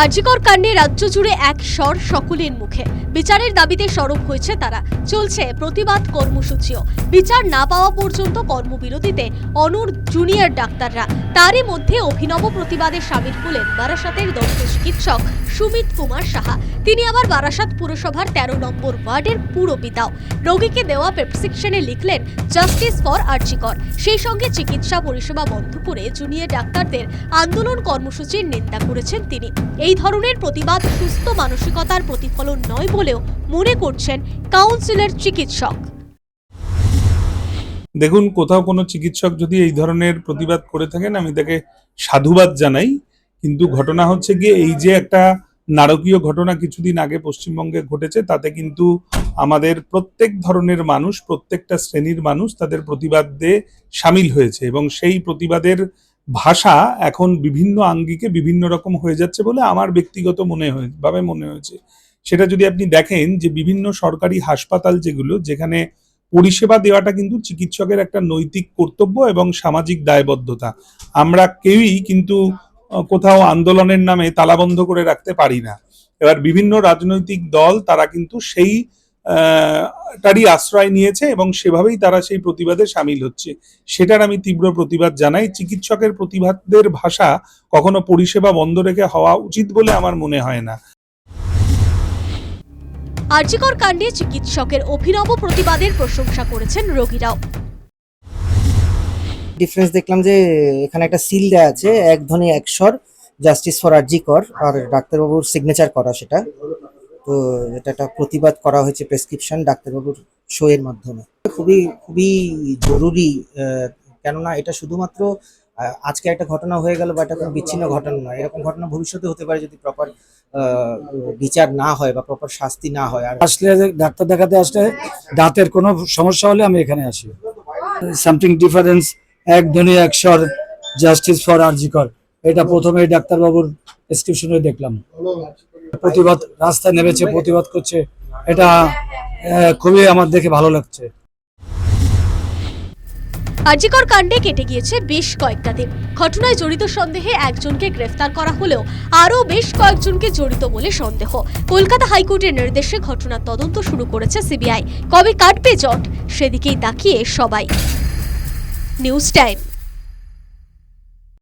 আরজিকর কাণ্ডে রাজ্য জুড়ে এক স্বর সকলের মুখে। বিচারের দাবিতে সরব হয়েছে তারা। চলছে প্রতিবাদ কর্মসূচিও। বিচার না পাওয়া পর্যন্ত কর্মবিরতিতে অনর জুনিয়র ডাক্তাররা। তারই মধ্যে অভিনব প্রতিবাদে সামিল হলেন বারাসাতের দন্ত চিকিৎসক সুমিত কুমার সাহা। তিনি আবার বারাসাত পুরসভার তেরো নম্বর ওয়ার্ডের পুরো পুরপিতাও রোগীকে দেওয়া প্রেসক্রিপশনে লিখলেন, জাস্টিস ফর আর্জিকর। সেই সঙ্গে চিকিৎসা পরিষেবা বন্ধ করে জুনিয়র ডাক্তারদের আন্দোলন কর্মসূচির নিন্দা করেছেন তিনি। এই ধরনের প্রতিবাদ সুস্থ মানসিকতার প্রতিফলন নয় বলেও মনে করছেন কাউন্সিলর চিকিৎসক। দেখুন, কোথাও কোনো চিকিৎসক যদি এই ধরনের প্রতিবাদ করে থাকেন, আমি তাকে সাধুবাদ জানাই। কিন্তু ঘটনা হচ্ছে গিয়ে, এই যে একটা নারকীয় ঘটনা কিছুদিন আগে পশ্চিমবঙ্গে ঘটেছে, তাতে কিন্তু আমাদের প্রত্যেক ধরনের মানুষ, প্রত্যেকটা শ্রেণির মানুষ তাদের প্রতিবাদে সামিল হয়েছে এবং সেই প্রতিবাদের ভাষা এখন বিভিন্ন আঙ্গিকে বিভিন্ন রকম হয়ে যাচ্ছে বলে আমার ব্যক্তিগত মনে হয়ে, ভাবে মনে হয়েছে। সেটা যদি আপনি দেখেন যে বিভিন্ন সরকারি হাসপাতাল যেগুলো, যেখানে পরিষেবা দেওয়াটা কিন্তু চিকিৎসকের একটা নৈতিক কর্তব্য এবং সামাজিক দায়বদ্ধতা। আমরা কেউই কিন্তু কোথাও আন্দোলনের নামে তালাবন্ধ করে রাখতে পারি না। এবার বিভিন্ন রাজনৈতিক দল তারা কিন্তু সেই তারই আশ্রয় নিয়েছে এবং সেভাবেই তারা সেই প্রতিবাদে সামিল হচ্ছে। সেটার আমি তীব্র প্রতিবাদ জানাই। চিকিৎসকের প্রতিবাদের ভাষা কখনো পরিষেবা বন্ধ রেখে হওয়া উচিত বলে আমার মনে হয় না। আরজিকর কাণ্ডে চিকিৎসকের অভিনব প্রতিবাদের প্রশংসা করেছেন রোগীরাও। ডিফারেন্স দেখলাম যে এখানে একটা সিল দেয়া আছে, এক ধ্বনি এক স্বর জাস্টিস ফর আরজি কর আর ডাক্তারবাবুর সিগনেচার করা সেটা। তো এটা একটা প্রতিবাদ করা হয়েছে প্রেসক্রিপশন ডাক্তারবাবুর শো এর মাধ্যমে। খুবই খুবই জরুরি কেননা এটা শুধুমাত্র আজকে একটা ঘটনা হয়ে গেল বা এটা কোনো বিচ্ছিন্ন ঘটনা নয়। এরকম ঘটনা ভবিষ্যতে হতে পারে যদি প্রপার বিচার না হয় বা প্রপার শাস্তি না হয়। আর আসলে ডাক্তার দেখাতে আসলে দাঁতের কোনো সমস্যা হলে আমি এখানে আসি। সামথিং ডিফারেন্স এক ধ্বনি এক জাস্টিস ফর আরজিকর এটা প্রথমে ডাক্তারবাবুর প্রেসক্রিপশনে দেখলাম। প্রতিবাদ, রাস্তায় নেমেছে, প্রতিবাদ করছে। এটা খুবই আমার দেখে ভালো লাগছে। আরজিকর কাণ্ডে কেটে গিয়েছে বেশ কয়েকটা দিন। ঘটনায় জড়িত সন্দেহে একজনকে গ্রেফতার করা হলেও আরও বেশ কয়েকজনকে জড়িত বলে সন্দেহ। কলকাতা হাইকোর্টের নির্দেশে ঘটনার তদন্ত শুরু করেছে সিবিআই। কবে কাটবে জট, সেদিকেই তাকিয়ে সবাই। News time.